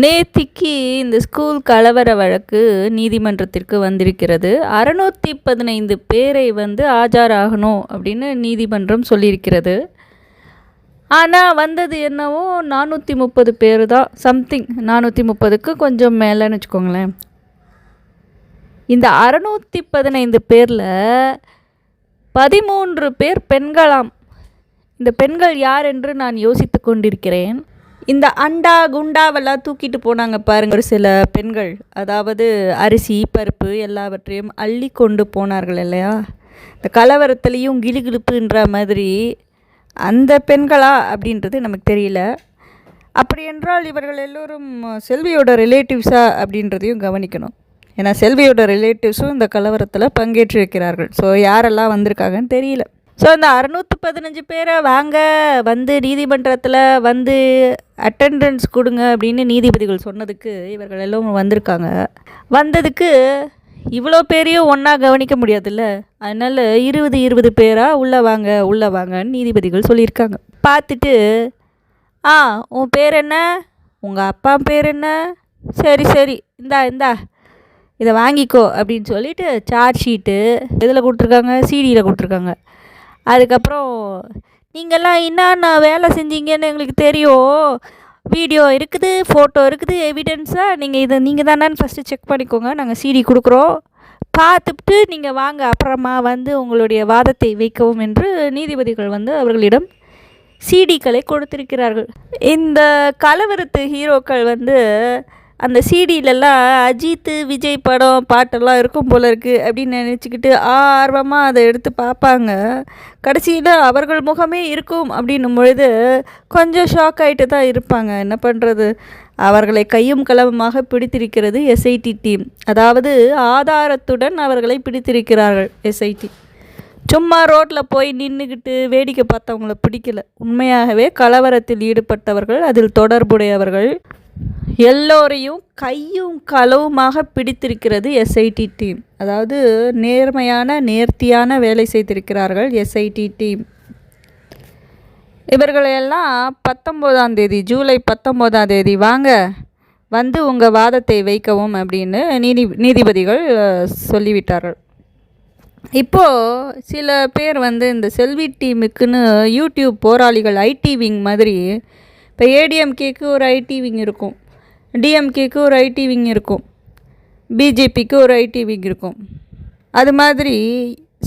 நேத்திக்கு இந்த ஸ்கூல் கலவர வழக்கு நீதிமன்றத்திற்கு வந்திருக்கிறது. அறநூற்றி பதினைந்து பேரை வந்து ஆஜராகணும் அப்படின்னு நீதிமன்றம் சொல்லியிருக்கிறது. ஆனால் வந்தது என்னவோ நானூற்றி முப்பது பேர் தான் சம்திங் நானூற்றி முப்பதுக்கு கொஞ்சம் மேலேன்னு வச்சுக்கோங்களேன். இந்த அறநூற்றி பதினைந்து பேரில் பதிமூன்று பேர் பெண்களாம். இந்த பெண்கள் யார் என்று நான் யோசித்து கொண்டிருக்கிறேன். இந்த அண்டா குண்டாவெல்லாம் தூக்கிட்டு போனாங்க பாருங்க. ஒரு சில பெண்கள் அதாவது அரிசி பருப்பு எல்லாவற்றையும் அள்ளி கொண்டு போனார்கள் இல்லையா? இந்த கலவரத்துலேயும் கிளுகிழுப்புன்ற மாதிரி அந்த பெண்களா அப்படின்றது நமக்கு தெரியல. அப்படி என்றால் இவர்கள் எல்லோரும் செல்வியோட ரிலேட்டிவ்ஸா அப்படின்றதையும் கவனிக்கணும். ஏன்னா செல்வியோட ரிலேட்டிவ்ஸும் இந்த கலவரத்தில் பங்கேற்றிருக்கிறார்கள். ஸோ யாரெல்லாம் வந்திருக்காங்கன்னு தெரியல. ஸோ இந்த அறுநூற்றி பதினஞ்சு பேரை வாங்க வந்து நீதிமன்றத்தில் வந்து அட்டெண்டன்ஸ் கொடுங்க அப்படின்னு நீதிபதிகள் சொன்னதுக்கு இவர்கள் எல்லாம் வந்திருக்காங்க. வந்ததுக்கு இவ்வளோ பேரையும் ஒன்றா கவனிக்க முடியாதுல்ல? அதனால் இருபது இருபது பேராக உள்ளே வாங்க உள்ளே வாங்கன்னு நீதிபதிகள் சொல்லியிருக்காங்க. பார்த்துட்டு ஆ உன் பேர் என்ன? உங்கள் அப்பா பேர் என்ன? சரி சரி இந்தா இந்தா இதை வாங்கிக்கோ அப்படின்னு சொல்லிட்டு சார்ஜ் ஷீட்டு இதில் கொடுத்துருக்காங்க? சிடியில் கொடுத்துருக்காங்க. அதுக்கப்புறம் நீங்கள்லாம் என்னென்ன வேலை செஞ்சீங்கன்னு எங்களுக்கு தெரியும். வீடியோ இருக்குது ஃபோட்டோ இருக்குது எவிடென்ஸாக நீங்கள் இதை நீங்கள் தானேன்னு ஃபஸ்ட்டு செக் பண்ணிக்கோங்க. நாங்கள் சிடி கொடுக்குறோம். பார்த்துட்டு நீங்கள் வாங்க. அப்புறமா வந்து உங்களுடைய வாதத்தை வைக்கவும் என்று நீதிபதிகள் வந்து அவர்களிடம் சிடிக்களை கொடுத்திருக்கிறார்கள். இந்த கலவரத்து ஹீரோக்கள் வந்து அந்த சிடிலெல்லாம் அஜித்து விஜய் படம் பாட்டெல்லாம் இருக்கும் போல இருக்குது அப்படின்னு நினச்சிக்கிட்டு ஆர்வமாக அதை எடுத்து பார்ப்பாங்க. கடைசியில் அவர்கள் முகமே இருக்கும் அப்படின்னும் பொழுது கொஞ்சம் ஷாக் ஆகிட்டு தான் இருப்பாங்க. என்ன பண்ணுறது அவர்களை கையும் களவுமாக பிடித்திருக்கிறது எஸ்ஐடி டீம் அதாவது ஆதாரத்துடன் அவர்களை பிடித்திருக்கிறார்கள் எஸ்ஐடி சும்மா ரோட்டில் போய் நின்றுக்கிட்டு வேடிக்கை பார்த்தவங்கள பிடிக்கல. உண்மையாகவே கலவரத்தில் ஈடுபட்டவர்கள் அதில் தொடர்புடையவர்கள் எல்லோரையும் கையும் களவுமாக பிடித்திருக்கிறது எஸ்ஐடி டீம் அதாவது நேர்மையான நேர்த்தியான வேலை செய்திருக்கிறார்கள் எஸ்ஐடி டீம் இவர்களையெல்லாம் பத்தொம்போதாம் தேதி ஜூலை பத்தொம்போதாம் தேதி வாங்க வந்து உங்கள் வாதத்தை வைக்கவும் அப்படின்னு நீதி நீதிபதிகள் சொல்லிவிட்டார்கள். இப்போது சில பேர் வந்து இந்த செல்வி டீமுக்குன்னு யூடியூப் போராளிகள் ஐடி விங் மாதிரி இப்போ ஏடிஎம்கேக்கு ஒரு ஐடி விங் இருக்கும் டிஎம்கேக்கு ஒரு ஐடி விங் இருக்கும் பிஜேபிக்கு ஒரு ஐடி விங் இருக்கும். அது மாதிரி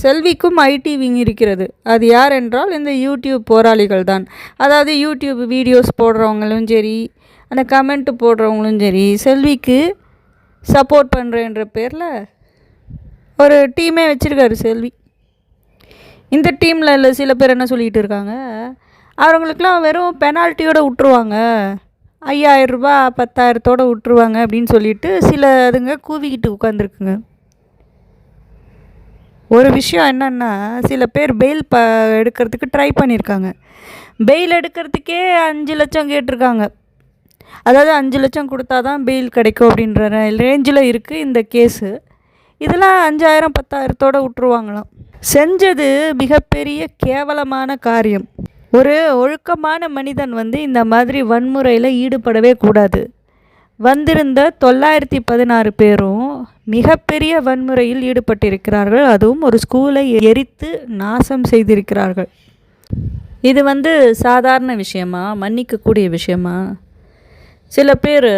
செல்விக்கும் ஐடி விங் இருக்கிறது. அது யார் என்றால் இந்த யூடியூப் போராளிகள் தான். அதாவது யூடியூப் வீடியோஸ் போடுறவங்களும் சரி அந்த கமெண்ட் போடுறவங்களும் சரி செல்விக்கு சப்போர்ட் பண்ணுறேன்ற பேரில் ஒரு டீமே வச்சுருக்காரு செல்வி. இந்த டீமில் இல்லை சில பேர் என்ன சொல்லிகிட்டு இருக்காங்க? அவங்களுக்கெலாம் வெறும் பெனால்ட்டியோடு விட்ருவாங்க ஐயாயிரரூபா பத்தாயிரத்தோடு விட்ருவாங்க அப்படின்னு சொல்லிட்டு சில அதுங்க கூவிக்கிட்டு உட்காந்துருக்குங்க ஒரு விஷயம் என்னென்னா சில பேர் பெயில் ப எடுக்கிறதுக்கு ட்ரை பண்ணியிருக்காங்க பெயில் எடுக்கிறதுக்கே அஞ்சு லட்சம் கேட்டிருக்காங்க. அதாவது அஞ்சு லட்சம் கொடுத்தா தான் பெயில் கிடைக்கும் அப்படின்ற ரேஞ்சில் இருக்குது இந்த கேஸு இதெல்லாம் அஞ்சாயிரம் பத்தாயிரத்தோடு விட்ருவாங்களாம் செஞ்சது மிகப்பெரிய கேவலமான காரியம். ஒரு ஒழுக்கமான மனிதன் வந்து இந்த மாதிரி வன்முறையில் ஈடுபடவே கூடாது. வந்திருந்த தொள்ளாயிரத்தி பதினாறு பேரும் மிகப்பெரிய வன்முறையில் ஈடுபட்டிருக்கிறார்கள். அதுவும் ஒரு ஸ்கூலை எரித்து நாசம் செய்திருக்கிறார்கள். இது வந்து சாதாரண விஷயமா? மன்னிக்கக்கூடிய விஷயமா? சில பேர்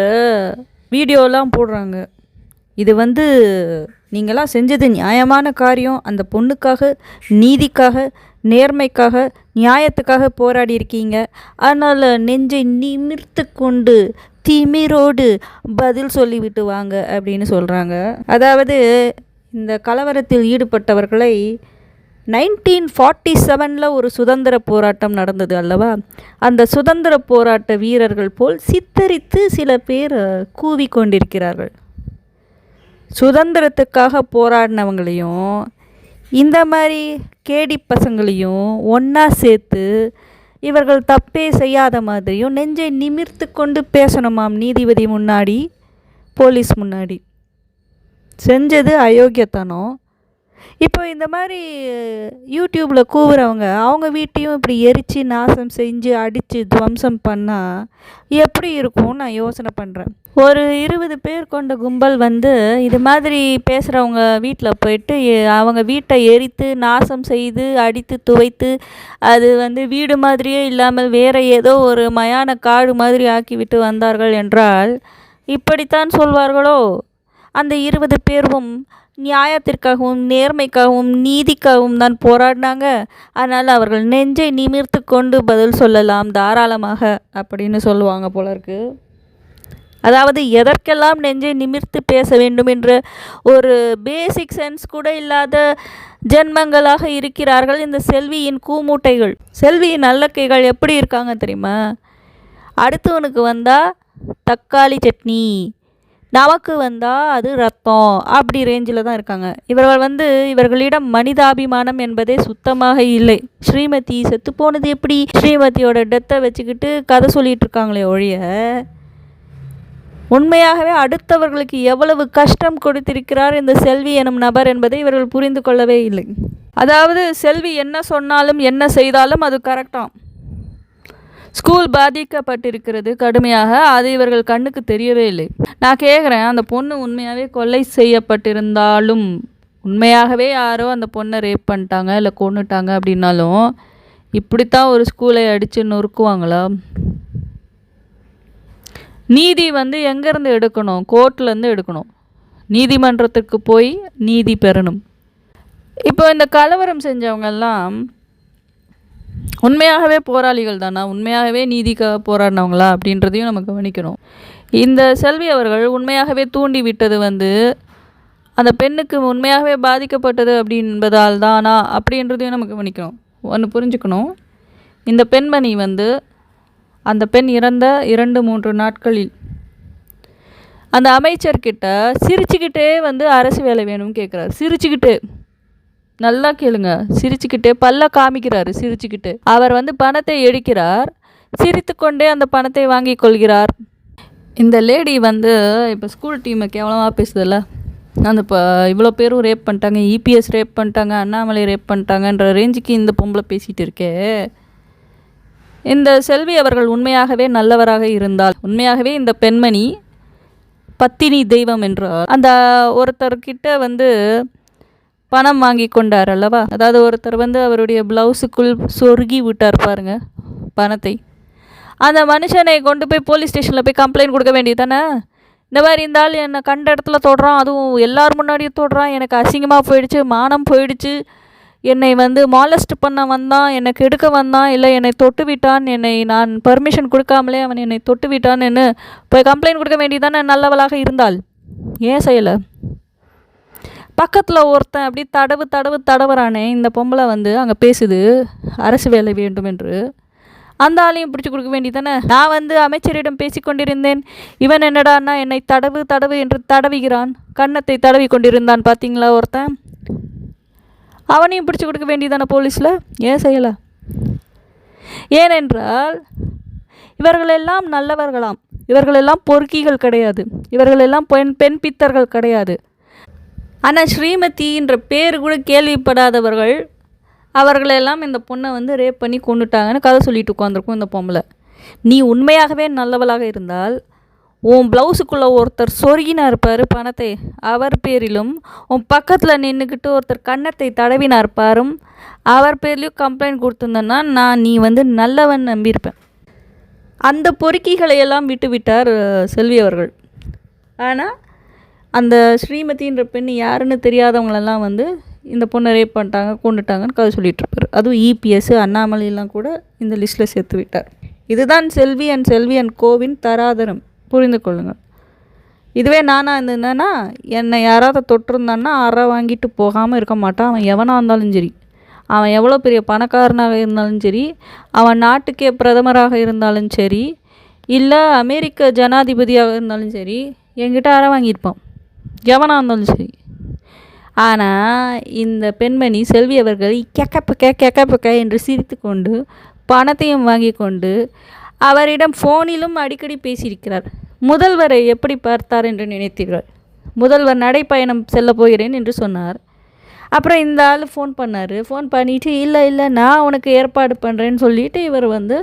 வீடியோலாம் போடுறாங்க. இது வந்து நீங்களாம் செஞ்சது நியாயமான காரியம். அந்த பொண்ணுக்காக நீதிக்காக நேர்மைக்காக நியாயத்துக்காக போராடி இருக்கீங்க. அதனால் நெஞ்சை நிமிர்த்து கொண்டு திமிரோடு பதில் சொல்லிவிட்டு வாங்க அப்படின்னு சொல்கிறாங்க அதாவது இந்த கலவரத்தில் ஈடுபட்டவர்களை நைன்டீன் ஃபார்ட்டி செவனில் ஒரு சுதந்திர போராட்டம் நடந்தது அல்லவா? அந்த சுதந்திர போராட்ட வீரர்கள் போல் சித்தரித்து சில பேர் கூவி கொண்டிருக்கிறார்கள் சுதந்திரத்துக்காக போராடினவங்களையும் இந்த மாதிரி கேடி பசங்களையும் ஒன்றா சேர்த்து இவர்கள் தப்பே செய்யாத மாதிரியும் நெஞ்சை நிமிர்த்து கொண்டு பேசணுமாம் நீதிபதி முன்னாடி போலீஸ் முன்னாடி. செஞ்சது அயோக்கியத்தனம். இப்போ இந்த மாதிரி யூடியூப்பில் கூவுறவங்க அவங்க வீட்டையும் இப்படி எரித்து நாசம் செஞ்சு அடித்து துவம்சம் பண்ணால் எப்படி இருக்கும்னு நான் யோசனை பண்ணுறேன் ஒரு இருபது பேர் கொண்ட கும்பல் வந்து இது மாதிரி பேசுகிறவங்க வீட்டில் போயிட்டு அவங்க வீட்டை எரித்து நாசம் செய்து அடித்து துவைத்து அது வந்து வீடு மாதிரியே இல்லாமல் வேறு ஏதோ ஒரு மயான காடு மாதிரி ஆக்கிவிட்டு வந்தார்கள் என்றால் இப்படித்தான் சொல்வார்களோ? அந்த இருபது பேரும் நியாயத்திற்காகவும் நேர்மைக்காகவும் நீதிக்காகவும் தான் போராடினாங்க. அதனால் அவர்கள் நெஞ்சை நிமிர்த்து கொண்டு பதில் சொல்லலாம் தாராளமாக அப்படின்னு சொல்லுவாங்க போல இருக்கு. அதாவது எதற்கெல்லாம் நெஞ்சை நிமிர்த்து பேச வேண்டும் என்ற ஒரு பேசிக் சென்ஸ் கூட இல்லாத ஜென்மங்களாக இருக்கிறார்கள் இந்த செல்வியின் கூமூட்டைகள். செல்வியின் நல்லக்கைகள் எப்படி இருக்காங்க தெரியுமா? அடுத்தவனுக்கு வந்தால் தக்காளி சட்னி. நமக்கு வந்தால் அது ரத்தம் அப்படி ரேஞ்சில் தான் இருக்காங்க. இவர்கள் வந்து இவர்களிடம் மனிதாபிமானம் என்பதே சுத்தமாக இல்லை. ஸ்ரீமதி செத்து போனது எப்படி? ஸ்ரீமதியோட டெத்தை வச்சுக்கிட்டு கதை சொல்லிட்டு இருக்காங்களே ஒழிய உண்மையாகவே அடுத்தவர்களுக்கு எவ்வளவு கஷ்டம் கொடுத்திருக்கிறார் இந்த செல்வி எனும் நபர் என்பதை இவர்கள் புரிந்து கொள்ளவே இல்லை. அதாவது செல்வி என்ன சொன்னாலும் என்ன செய்தாலும் அது கரெக்டாம் ஸ்கூல் பாதிக்கப்பட்டிருக்கிறது கடுமையாக அது இவர்கள் கண்ணுக்கு தெரியவே இல்லை. நான் கேட்குறேன் அந்த பொண்ணு உண்மையாகவே கொலை செய்யப்பட்டிருந்தாலும் உண்மையாகவே யாரோ அந்த பொண்ணை ரேப் பண்ணிட்டாங்க இல்லை கொண்டுட்டாங்க அப்படின்னாலும் இப்படித்தான் ஒரு ஸ்கூலை அடித்து நொறுக்குவாங்களா? நீதி வந்து எங்கேருந்து எடுக்கணும்? கோர்ட்லேருந்து எடுக்கணும். நீதிமன்றத்துக்கு போய் நீதி பெறணும். இப்போ இந்த கலவரம் செஞ்சவங்கெல்லாம் உண்மையாகவே போராளிகள் தானா? உண்மையாகவே நீதிக்காக போராடினவங்களா? அப்படின்றதையும் நம்ம கவனிக்கணும். இந்த செல்வி அவர்கள் உண்மையாகவே தூண்டி விட்டது வந்து அந்த பெண்ணுக்கு உண்மையாகவே பாதிக்கப்பட்டது அப்படின்பதால் தானா? அப்படின்றதையும் நம்ம கவனிக்கணும். ஒன்று புரிஞ்சுக்கணும். இந்த பெண்மணி வந்து அந்த பெண் இறந்த இரண்டு மூன்று நாட்களில் அந்த அமைச்சர்கிட்ட சிரிச்சுக்கிட்டே வந்து அரசு வேலை வேணும்னு கேட்குறாரு சிரிச்சுக்கிட்டு. நல்லா கேளுங்க. சிரிச்சுக்கிட்டே பல்ல காமிக்கிறாரு சிரிச்சுக்கிட்டு. அவர் வந்து பணத்தை எடுக்கிறார். சிரித்துக்கொண்டே அந்த பணத்தை வாங்கி கொள்கிறார். இந்த லேடி வந்து இப்போ ஸ்கூல் டீமை கேவலமாக பேசுதில்ல? அந்த இப்போ இவ்வளோ பேரும் ரேப் பண்ணிட்டாங்க இபிஎஸ் ரேப் பண்ணிட்டாங்க அண்ணாமலை ரேப் பண்ணிட்டாங்கன்ற ரேஞ்சுக்கு இந்த பொம்பளை பேசிகிட்டு இருக்கே. இந்த செல்வி அவர்கள் உண்மையாகவே நல்லவராக இருந்தால் உண்மையாகவே இந்த பெண்மணி பத்தினி தெய்வம் என்றால் அந்த ஒருத்தர்கிட்ட வந்து பணம் வாங்கி கொண்டார் அல்லவா? அதாவது ஒருத்தர் வந்து அவருடைய ப்ளவுஸுக்குள் சொருகி விட்டார் பாருங்க பணத்தை. அந்த மனுஷனை கொண்டு போய் போலீஸ் ஸ்டேஷனில் போய் கம்ப்ளைண்ட் கொடுக்க வேண்டியது தானே? இந்த மாதிரி இருந்தாலும் என்னை கண்ட இடத்துல தொடுறான் அதுவும் எல்லார் முன்னாடியும் தொடுறான் எனக்கு அசிங்கமாக போயிடுச்சு மானம் போயிடுச்சு. என்னை வந்து மாலஸ்ட் பண்ண வந்தான் என்னை கெடுக்க வந்தான் இல்லை என்னை தொட்டு விட்டான் என்னை நான் பர்மிஷன் கொடுக்காமலே அவன் என்னை தொட்டு விட்டான்னு போய் கம்ப்ளைண்ட் கொடுக்க வேண்டியதானே நல்லவளாக இருந்தால்? ஏன் செய்யலை? பக்கத்தில் ஒருத்தன் அப்படி தடவு தடவு தடவுறானே இந்த பொம்பளை வந்து அங்கே பேசுது அரசு வேலை வேண்டும் என்று. அந்த ஆளையும் பிடிச்சி கொடுக்க வேண்டியதானே நான் வந்து அமைச்சரிடம் பேசிக்கொண்டிருந்தேன் இவன் என்னடான்னா என்னை தடவு தடவு என்று தடவுகிறான். கன்னத்தை தடவி கொண்டிருந்தான் பார்த்தீங்களா ஒருத்தன்? அவனையும் பிடிச்சி கொடுக்க வேண்டியதானே போலீஸில்? ஏன் செய்யலை? ஏனென்றால் இவர்களெல்லாம் நல்லவர்களாம். இவர்களெல்லாம் பொறுக்கிகள் கிடையாது. இவர்களெல்லாம் பெண் பெண் பித்தர்கள் கிடையாது. ஆனால் ஸ்ரீமதின்ற பேர் கூட கேள்விப்படாதவர்கள் அவர்களெல்லாம் இந்த பொண்ணை வந்து ரேப் பண்ணி கொண்டுட்டாங்கன்னு கதை சொல்லிட்டு உட்காந்துருக்கும் இந்த பொம்பளை. நீ உண்மையாகவே நல்லவளாக இருந்தால் உன் ப்ளவுஸுக்குள்ளே ஒருத்தர் சொருகினார் பாரு பணத்தை அவர் பேரிலும் உன் பக்கத்தில் நின்றுக்கிட்டு ஒருத்தர் கன்னத்தை தடவினார் பாரும் அவர் பேர்லேயும் கம்ப்ளைண்ட் கொடுத்துருந்தேன்னா நான் நீ வந்து நல்லவன் நம்பியிருப்பேன். அந்த பொறுக்கிகளை எல்லாம் விட்டு விட்டார் செல்வி அவர்கள். ஆனால் அந்த ஸ்ரீமதின்ற பெண் யாருன்னு தெரியாதவங்களெல்லாம் வந்து இந்த பொண்ணை ரேப் பண்ணிட்டாங்க கொண்டுட்டாங்கன்னு கதை சொல்லிகிட்ருப்பார் அதுவும் இபிஎஸ் அண்ணாமலையெல்லாம் கூட இந்த லிஸ்ட்டில் சேர்த்து விட்டார். இதுதான் செல்வி அண்ட் செல்வி அண்ட் கோவின் தராதரம். புரிந்து கொள்ளுங்கள். இதுவே நானாக இருந்ததுன்னா என்னை யாராவது தொட்டிருந்தான்னா அற வாங்கிட்டு போகாமல் இருக்க மாட்டான். அவன் எவனாக இருந்தாலும் சரி. அவன் எவ்வளோ பெரிய பணக்காரனாக இருந்தாலும் சரி அவன் நாட்டுக்கே பிரதமராக இருந்தாலும் சரி இல்லை அமெரிக்க ஜனாதிபதியாக இருந்தாலும் சரி என்கிட்ட அற வாங்கியிருப்பான். எவனாக இருந்தாலும் சரி. ஆனால் இந்த பெண்மணி செல்வி அவர்கள் கெக்கப்பக்க கெக்கப்பக்க என்று சிரித்து கொண்டு பணத்தையும் வாங்கி கொண்டு அவரிடம் ஃபோனிலும் அடிக்கடி பேசியிருக்கிறார். முதல்வரை எப்படி பார்த்தார் என்று நினைத்தீர்கள்? முதல்வர் நடைப்பயணம் செல்ல போகிறேன் என்று சொன்னார். அப்புறம் இந்த ஆள் ஃபோன் பண்ணார். ஃபோன் பண்ணிவிட்டு இல்லை இல்லை நான் உனக்கு ஏற்பாடு பண்ணுறேன்னு சொல்லிட்டு இவர் வந்து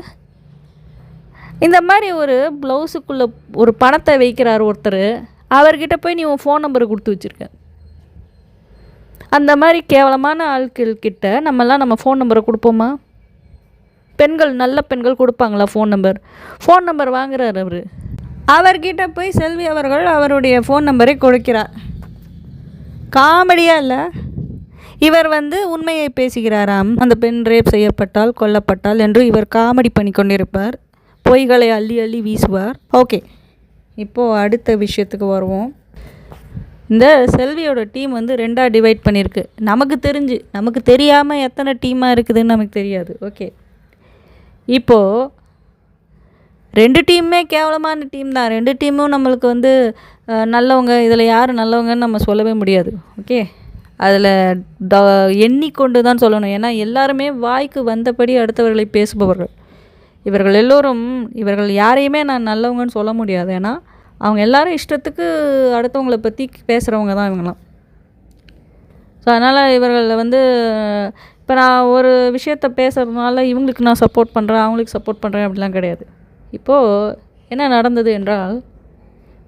இந்த மாதிரி ஒரு ப்ளவுஸுக்குள்ளே ஒரு பணத்தை வைக்கிறார் ஒருத்தர். அவர்கிட்ட போய் நீ உன் ஃபோன் நம்பரை கொடுத்து வச்சுருக்க. அந்த மாதிரி கேவலமான ஆட்கள் கிட்ட நம்மலாம் நம்ம ஃபோன் நம்பரை கொடுப்போமா? பெண்கள் நல்ல பெண்கள் கொடுப்பாங்களா ஃபோன் நம்பர் ஃபோன் நம்பர் வாங்குறாரு அவர். அவர்கிட்ட போய் செல்வி அவர்கள் அவருடைய ஃபோன் நம்பரை கொடுக்கிறார். காமெடியாக இல்லை? இவர் வந்து உண்மையை பேசுகிறாராம். அந்த பெண் ரேப் செய்யப்பட்டால் கொல்லப்பட்டால் என்று இவர் காமெடி பண்ணி கொண்டிருப்பார் பொய்களை அள்ளி அள்ளி வீசுவார். ஓகே இப்போது அடுத்த விஷயத்துக்கு வருவோம். இந்த செல்வியோட டீம் வந்து ரெண்டாக டிவைட் பண்ணியிருக்கு நமக்கு தெரிஞ்சு நமக்கு தெரியாமல் எத்தனை டீமாக இருக்குதுன்னு நமக்கு தெரியாது. ஓகே இப்போது ரெண்டு டீமுமே கேவலமான டீம் தான். ரெண்டு டீமும் நம்மளுக்கு வந்து நல்லவங்க இதில் யார் நல்லவங்கன்னு நம்ம சொல்லவே முடியாது. ஓகே அதில் த எண்ணிக்கொண்டு தான் சொல்லணும். ஏன்னா எல்லாருமே வாய்க்கு வந்தபடி அடுத்தவர்களை பேசுபவர்கள். இவர்கள் எல்லோரும் இவர்கள் யாரையுமே நான் நல்லவங்கன்னு சொல்ல முடியாது. ஏன்னா அவங்க எல்லாரும் இஷ்டத்துக்கு அடுத்தவங்களை பற்றி பேசுகிறவங்க தான் இவங்களாம் ஸோ அதனால் இவர்களில் வந்து இப்போ நான் ஒரு விஷயத்த பேசுகிறதுனால இவங்களுக்கு நான் சப்போர்ட் பண்ணுறேன் அவங்களுக்கு சப்போர்ட் பண்ணுறேன் அப்படிலாம் கிடையாது. இப்போது என்ன நடந்தது என்றால்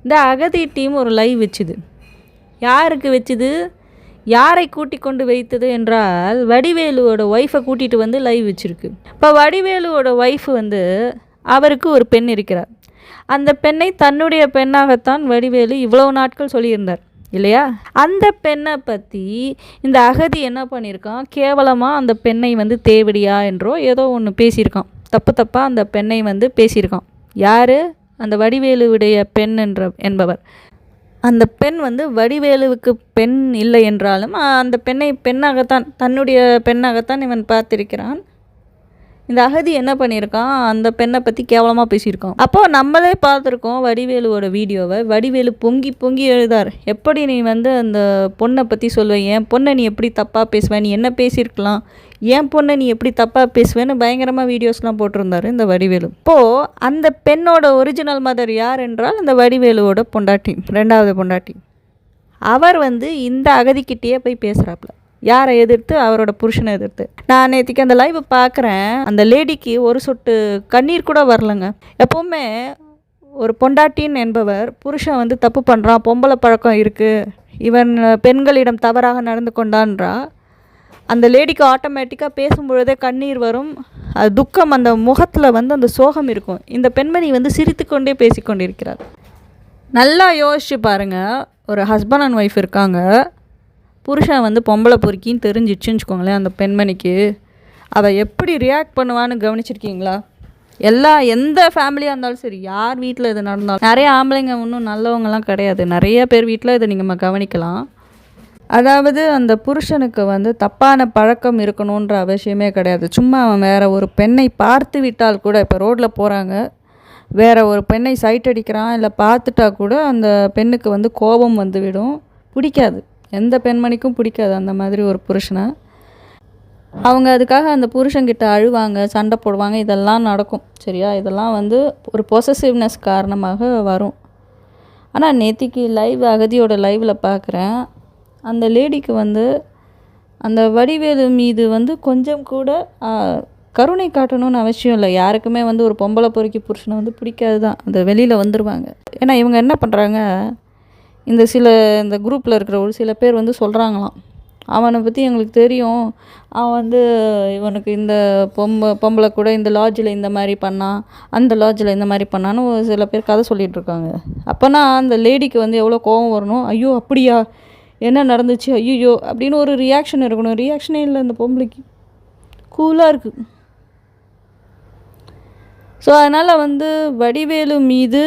இந்த அகதி டீம் ஒரு லைவ் வச்சுது. யாருக்கு வச்சுது? யாரை கூட்டி கொண்டு வைத்தது என்றால் வடிவேலுவோட ஒய்ஃபை கூட்டிகிட்டு வந்து லைவ் வச்சுருக்கு. இப்போ வடிவேலுவோட ஒய்ஃப் வந்து அவருக்கு ஒரு பெண் இருக்கிறார். அந்த பெண்ணை தன்னுடைய பெண்ணாகத்தான் வடிவேலு இவ்வளவு நாட்கள் சொல்லியிருந்தார் இல்லையா? அந்த பெண்ணை பற்றி இந்த அகதி என்ன பண்ணியிருக்கான்? கேவலமாக அந்த பெண்ணை வந்து தேவடியா என்றோ ஏதோ ஒன்று பேசியிருக்கான். தப்பு தப்பாக அந்த பெண்ணை வந்து பேசியிருக்கான். யார்? அந்த வடிவேலுவுடைய பெண் என்ற என்பவர். அந்த பெண் வந்து வடிவேலுவுக்கு பெண் இல்லை என்றாலும் அந்த பெண்ணை பெண்ணாகத்தான் தன்னுடைய பெண்ணாகத்தான் இவன் பார்த்திருக்கிறான். இந்த அகதி என்ன பண்ணியிருக்கான் அந்த பெண்ணை பற்றி கேவலமாக பேசியிருக்கான் அப்போது நம்மளே பார்த்துருக்கோம் வடிவேலுவோட வீடியோவை. வடிவேலு பொங்கி பொங்கி எழுதார். எப்படி நீ வந்து அந்த பொண்ணை பற்றி சொல்லுவேன் என் பொண்ணை நீ எப்படி தப்பாக பேசுவேன் நீ என்ன பேசியிருக்கலாம்? என் பொண்ணை நீ எப்படி தப்பாக பேசுவேன்னு பயங்கரமாக வீடியோஸ்லாம் போட்டிருந்தாரு இந்த வடிவேலு. இப்போது அந்த பெண்ணோட ஒரிஜினல் மதர் யார் என்றால் அந்த வடிவேலுவோட பொண்டாட்டி ரெண்டாவது பொண்டாட்டி. அவர் வந்து இந்த அகதிக்கிட்டேயே போய் பேசுகிறாப்புல யாரை எதிர்த்து அவரோட புருஷனை எதிர்த்து. நான் நேற்றுக்கு அந்த லைவை பார்க்குறேன் அந்த லேடிக்கு ஒரு சொட்டு கண்ணீர் கூட வரலங்க. எப்போவுமே ஒரு பொண்டாட்டின் என்பவர் புருஷன் வந்து தப்பு பண்ணுறான் பொம்பளை பழக்கம் இருக்குது இவன் பெண்களிடம் தவறாக நடந்து கொண்டான்றா? அந்த லேடிக்கு ஆட்டோமேட்டிக்காக பேசும்பொழுதே கண்ணீர் வரும். அது துக்கம் அந்த முகத்தில் வந்து அந்த சோகம் இருக்கும். இந்த பெண்மணி வந்து சிரித்துக்கொண்டே பேசிக்கொண்டிருக்கிறார். நல்லா யோசிச்சு பாருங்க. ஒரு ஹஸ்பண்ட் அண்ட் ஒய்ஃப் இருக்காங்க. புருஷன் வந்து பொம்பளை பொறுக்கின்னு தெரிஞ்சிச்சுன்னு வச்சுக்கோங்களேன் அந்த பெண்மணிக்கு. அவள் எப்படி ரியாக்ட் பண்ணுவான்னு கவனிச்சிருக்கீங்களா? எல்லா எந்த ஃபேமிலியாக இருந்தாலும் சரி யார் வீட்டில் இது நடந்தாலும் நிறைய ஆம்பளைங்க ஒன்றும் நல்லவங்கலாம் கிடையாது. நிறைய பேர் வீட்டில் இதை நீங்கள் கவனிக்கலாம். அதாவது அந்த புருஷனுக்கு வந்து தப்பான பழக்கம் இருக்கணுன்ற அவசியமே கிடையாது. சும்மா அவன் வேறு ஒரு பெண்ணை பார்த்து விட்டால் கூட இப்போ ரோட்டில் போகிறாங்க வேறு ஒரு பெண்ணை சைட் அடிக்கிறான் இல்லை பார்த்துட்டா கூட அந்த பெண்ணுக்கு வந்து கோபம் வந்து விடும். பிடிக்காது. எந்த பெண்மணிக்கும் பிடிக்காது அந்த மாதிரி ஒரு புருஷனை. அவங்க அதுக்காக அந்த புருஷன்கிட்ட அழுவாங்க சண்டை போடுவாங்க இதெல்லாம் நடக்கும் சரியா? இதெல்லாம் வந்து ஒரு பொசசிவ்னஸ் காரணமாக வரும். ஆனால் நேத்திக்கு லைவ் அகதியோட லைவில் பார்க்குறேன் அந்த லேடிக்கு வந்து அந்த வடிவேலு மீது வந்து கொஞ்சம் கூட கருணை காட்டணும்னு அவசியம் இல்லை. யாருக்குமே வந்து ஒரு பொம்பளை பொறுக்கி புருஷனை வந்து பிடிக்காது தான் அந்த வெளியில் வந்துடுவாங்க ஏன்னா இவங்க என்ன பண்ணுறாங்க இந்த சில இந்த குரூப்பில் இருக்கிற ஒரு சில பேர் வந்து சொல்கிறாங்களாம் அவனை பற்றி எங்களுக்கு தெரியும். அவன் வந்து இவனுக்கு இந்த பொம்ப பொம்பளை கூட இந்த லாட்ஜில் இந்த மாதிரி பண்ணான் அந்த லாட்ஜில் இந்த மாதிரி பண்ணான்னு ஒரு சில பேர் கதை சொல்லிகிட்ருக்காங்க அப்போனா அந்த லேடிக்கு வந்து எவ்வளோ கோவம் வரணும்? ஐயோ அப்படியா? என்ன நடந்துச்சு? ஐயோ அப்படின்னு ஒரு ரியாக்ஷன் இருக்கணும். ரியாக்ஷனே இல்லை அந்த பொம்பளைக்கு. கூலாக இருக்குது ஸோ அதனால் வந்து வடிவேலு மீது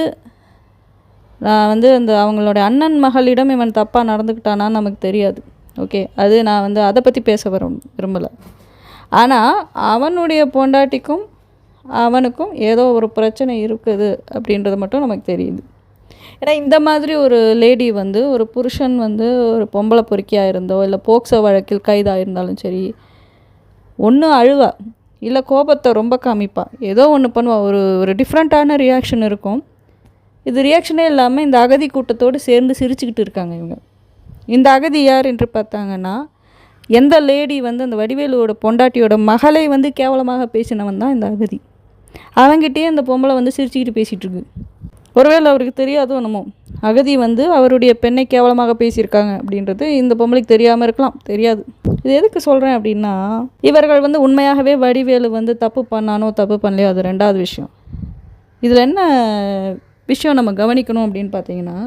நான் வந்து அந்த அவங்களோட அண்ணன் மகளிடம் இவன் தப்பாக நடந்துக்கிட்டானான்னு நமக்கு தெரியாது. ஓகே அது நான் வந்து அதை பற்றி பேச வர விரும்பலை. ஆனால் அவனுடைய பொண்டாட்டிக்கும் அவனுக்கும் ஏதோ ஒரு பிரச்சனை இருக்குது அப்படின்றது மட்டும் நமக்கு தெரியுது. ஏன்னா இந்த மாதிரி ஒரு லேடி வந்து ஒரு புருஷன் வந்து ஒரு பொம்பளை பொறுக்கியாக இருந்தோ இல்லை போக்சோ வழக்கில் கைதாக இருந்தாலும் சரி ஒன்று அழுவா இல்லை கோபத்தை ரொம்ப காமிப்பா. ஏதோ ஒன்று பண்ணுவா. ஒரு ஒரு டிஃப்ரெண்ட்டான ரியாக்ஷன் இருக்கும். இது ரியாக்ஷனே இல்லாமல் இந்த அகதி கூட்டத்தோடு சேர்ந்து சிரிச்சுக்கிட்டு இருக்காங்க இவங்க. இந்த அகதி யார் என்று பார்த்தாங்கன்னா எந்த லேடி வந்து அந்த வடிவேலுவோட பொண்டாட்டியோட மகளை வந்து கேவலமாக பேசினவன் தான் இந்த அகதி. அவங்கிட்டே அந்த பொம்பளை வந்து சிரிச்சுக்கிட்டு பேசிகிட்டு இருக்கு. ஒருவேளை அவருக்கு தெரியாதோ என்னமோ அகதி வந்து அவருடைய பெண்ணை கேவலமாக பேசியிருக்காங்க அப்படின்றது இந்த பொம்பளைக்கு தெரியாமல் இருக்கலாம் தெரியாது. இது எதுக்கு சொல்கிறேன் அப்படின்னா இவர்கள் வந்து உண்மையாகவே வடிவேலு வந்து தப்பு பண்ணானோ தப்பு பண்ணலையோ அது ரெண்டாவது விஷயம். இதில் என்ன விஷயம் நம்ம கவனிக்கணும் அப்படின்னு பார்த்தீங்கன்னா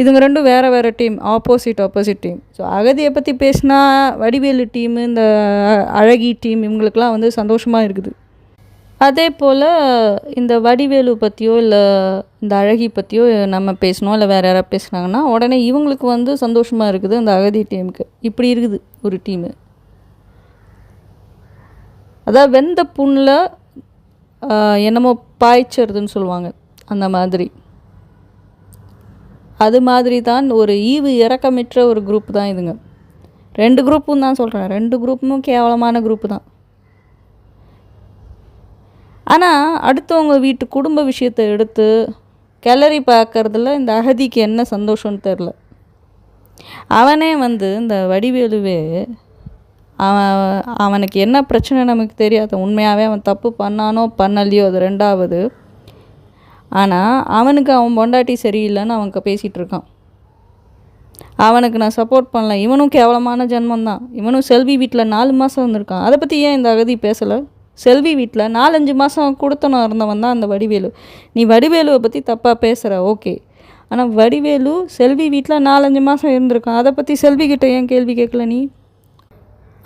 இதுங்க ரெண்டும் வேறு வேறு team opposite opposite team so அகதியை பற்றி பேசினா வடிவேலு டீம் இந்த அழகி டீம் இவங்களுக்கெல்லாம் வந்து சந்தோஷமாக இருக்குது. அதே போல் இந்த வடிவேலு பற்றியோ இல்லை இந்த அழகி பற்றியோ நம்ம பேசணும் இல்லை வேறு யாராவது பேசுனாங்கன்னா உடனே இவங்களுக்கு வந்து சந்தோஷமாக இருக்குது அந்த அகதி டீமுக்கு இப்படி இருக்குது ஒரு டீமு அதாவது வெந்த புண்ணில் என்னமோ பாய்ச்சறதுன்னு சொல்லுவாங்க. அந்த மாதிரி. அது மாதிரி தான் ஒரு ஈவு இறக்கமிற்ற ஒரு குரூப் தான் இதுங்க. ரெண்டு குரூப்பும் தான் சொல்கிறேன் ரெண்டு குரூப்பும் கேவலமான குரூப்பு தான். ஆனால் அடுத்தவங்க வீட்டு குடும்ப விஷயத்தை எடுத்து கிளறி பார்க்கறதுல இந்த அகதிக்கு என்ன சந்தோஷம்னு தெரில அவனே வந்து இந்த வடிவேலுவே அவன் அவனுக்கு என்ன பிரச்சனை நமக்கு தெரியாது உண்மையாகவே அவன் தப்பு பண்ணானோ பண்ணலையோ அது ரெண்டாவது. ஆனால் அவனுக்கு அவன் பொண்டாட்டி சரியில்லைன்னு அவன் பேசிகிட்டு இருக்கான். அவனுக்கு நான் சப்போர்ட் பண்ணல. இவனும் கேவலமான ஜென்மம் தான் இவனும் செல்வி வீட்டில் நாலு மாதம் இருந்திருக்கான். அதை பற்றி ஏன் இந்த அகதி பேசலை? செல்வி வீட்டில் நாலஞ்சு மாதம் கொடுத்தனும் இருந்தவன் தான் அந்த வடிவேலு. நீ வடிவேலுவை பற்றி தப்பாக பேசுகிற ஓகே. ஆனால் வடிவேலு செல்வி வீட்டில் நாலஞ்சு மாதம் இருந்திருக்கான். அதை பற்றி செல்வி கிட்ட ஏன் கேள்வி கேட்கல நீ?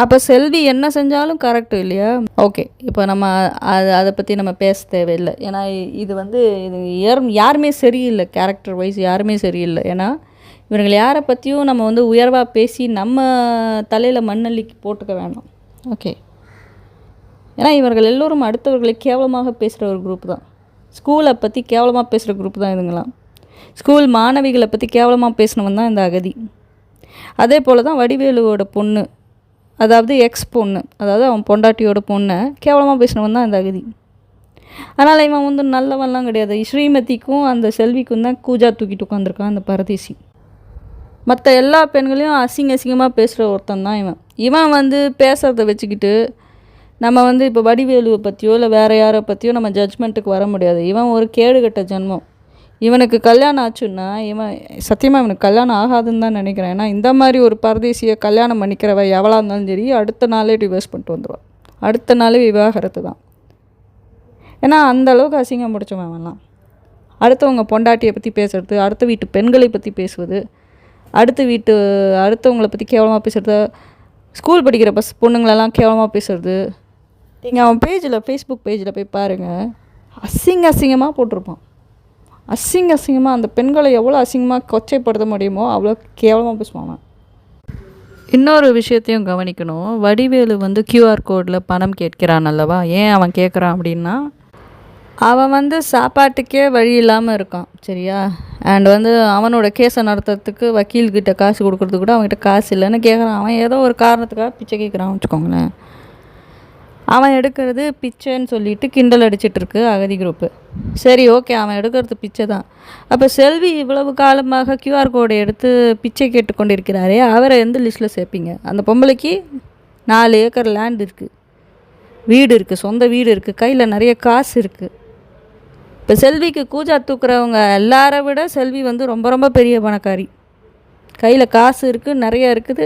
அப்போ செல்வி என்ன செஞ்சாலும் கரெக்டு இல்லையா? ஓகே இப்போ நம்ம அது அதை பற்றி நம்ம பேச தேவையில்லை. ஏன்னா இது வந்து இது யாரும் யாருமே சரியில்லை கேரக்டர் வைஸ் யாருமே சரியில்லை. ஏன்னா இவர்கள் யாரை பற்றியும் நம்ம வந்து உயர்வாக பேசி நம்ம தலையில் மண்ணள்ளி போட்டுக்க வேணாம். ஓகே ஏன்னா இவர்கள் எல்லோரும் அடுத்தவர்களை கேவலமாக பேசுகிற ஒரு குரூப் தான். ஸ்கூலை பற்றி கேவலமாக பேசுகிற குரூப் தான் இதுங்களாம். ஸ்கூல் மாணவிகளை பற்றி கேவலமாக பேசினவன் தான் இந்த அகதி. அதே போல் தான் வடிவேலுவோட பொண்ணு. அதாவது எக்ஸ் பொண்ணு அதாவது அவன் பொண்டாட்டியோட பொண்ணை கேவலமாக பேசினவன் தான் இந்த அகதி. அதனால் இவன் வந்து நல்லவன்லாம் கிடையாது. ஸ்ரீமதிக்கும் அந்த செல்விக்கும் தான் கூஜா தூக்கிட்டு உட்காந்துருக்கான் அந்த பரதேசி. மற்ற எல்லா பெண்களையும் அசிங்க அசிங்கமாக பேசுகிற ஒருத்தன் தான் இவன். இவன் வந்து பேசுகிறத வச்சுக்கிட்டு நம்ம வந்து இப்போ வடிவேலுவை பற்றியோ இல்லை வேறு யாரை பற்றியோ நம்ம ஜட்ஜ்மெண்ட்டுக்கு வர முடியாது. இவன் ஒரு கேடுகட்ட ஜென்மம். இவனுக்கு கல்யாணம் ஆச்சுன்னா இவன் சத்தியமாக இவனுக்கு கல்யாணம் ஆகாதுன்னு தான் நினைக்கிறேன். ஏன்னா இந்த மாதிரி ஒரு பரதேசியை கல்யாணம் பண்ணிக்கிறவ எவ்வளோ இருந்தாலும் சரி அடுத்த நாளே டிவோர்ஸ் பண்ணிட்டு வந்துடுவான் அடுத்த நாளே விவாகரத்து தான். ஏன்னா அந்த அளவுக்கு அசிங்கம் முடிச்சவன் அவன்லாம் அடுத்தவங்க பொண்டாட்டியை பற்றி பேசுறது அடுத்த வீட்டு பெண்களை பற்றி பேசுவது அடுத்த வீட்டு அடுத்தவங்களை பற்றி கேவலமாக பேசுகிறது ஸ்கூல் படிக்கிற பஸ் பொண்ணுங்களெல்லாம் கேவலமாக பேசுறது. நீங்கள் அவன் பேஜில் ஃபேஸ்புக் பேஜில் போய் பாருங்கள் அசிங்க அசிங்கமாக போட்டிருப்பான். அசிங்க அசிங்கமாக அந்த பெண்களை எவ்வளோ அசிங்கமாக கொச்சைப்படுத்த முடியுமோ அவ்வளோ கேவலமாக பேசுவான் இன்னொரு விஷயத்தையும் கவனிக்கணும். வடிவேலு வந்து கியூஆர் கோடில் பணம் கேட்கிறான் அல்லவா? ஏன் அவன் கேட்குறான் அப்படின்னா அவன் வந்து சாப்பாட்டுக்கே வழி இல்லாமல் இருக்கான் சரியா? அண்ட் வந்து அவனோட கேஸை நடத்துறதுக்கு வக்கீல்கிட்ட காசு கொடுக்குறதுக்கு கூட அவன்கிட்ட காசு இல்லைன்னு கேட்குறான் அவன் ஏதோ ஒரு காரணத்துக்காக பிச்சை கேட்குறான் வச்சுக்கோங்களேன். அவன் எடுக்கிறது பிச்சைன்னு சொல்லிட்டு கிண்டல் அடிச்சிட்ருக்கு அகதி குரூப்பு சரி ஓகே அவன் எடுக்கிறது பிச்சை தான். அப்போ செல்வி இவ்வளவு காலமாக கியூஆர் கோடை எடுத்து பிச்சை கேட்டுக்கொண்டிருக்கிறாரே அவரை எந்த லிஸ்ட்டில் சேர்ப்பீங்க? அந்த பொம்பளைக்கு நாலு ஏக்கர் லேண்ட் இருக்குது வீடு இருக்குது சொந்த வீடு இருக்குது கையில் நிறைய காசு இருக்குது இப்போ செல்விக்கு கூஜா தூக்குறவங்க எல்லாரை விட செல்வி வந்து ரொம்ப ரொம்ப பெரிய பணக்காரி. கையில் காசு இருக்குது நிறையா இருக்குது.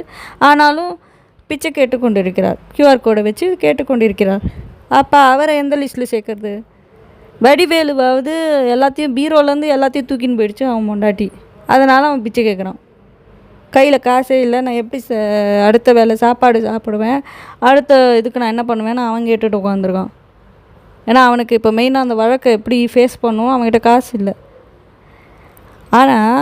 ஆனாலும் பிச்சை கேட்டுக்கொண்டிருக்கிறார். கியூஆர் கோடை வச்சு கேட்டுக்கொண்டிருக்கிறார். அப்போ அவரை எந்த லிஸ்ட்டில் சேர்க்கறது? வடிவேலுவாவது எல்லாத்தையும் பீரோலேருந்து எல்லாத்தையும் தூக்கின்னு போயிடுச்சு அவன் மொண்டாட்டி. அதனால் அவன் பிச்சை கேட்குறான். கையில் காசே இல்லை நான் எப்படி ச அடுத்த வேலை சாப்பாடு சாப்பிடுவேன்? அடுத்த இதுக்கு நான் என்ன பண்ணுவேன்னு அவன் கேட்டுட்டு உட்காந்துருக்கான். ஏன்னா அவனுக்கு இப்போ மெயினாக அந்த வழக்கை எப்படி ஃபேஸ் பண்ணுவோம் அவன்கிட்ட காசு இல்லை. ஆனால்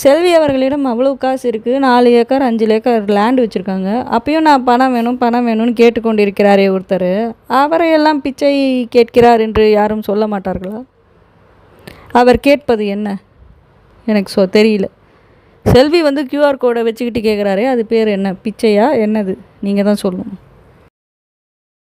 செல்வி அவர்களிடம் அவ்வளோ காசு இருக்குது நாலு ஏக்கர் அஞ்சு ஏக்கர் லேண்ட் வச்சுருக்காங்க. அப்பயும் நான் பணம் வேணும் பணம் வேணும்னு கேட்டுக்கொண்டிருக்கிறாரே ஒருத்தர். அவரையெல்லாம் பிச்சை கேட்கிறார் என்று யாரும் சொல்ல மாட்டார்களா? அவர் கேட்பது என்ன? எனக்கு சொ தெரியல. செல்வி வந்து கியூஆர் கோடை வச்சுக்கிட்டு கேட்குறாரே அது பேர் என்ன? பிச்சையா? என்னது? நீங்கள் தான் சொல்லணும்.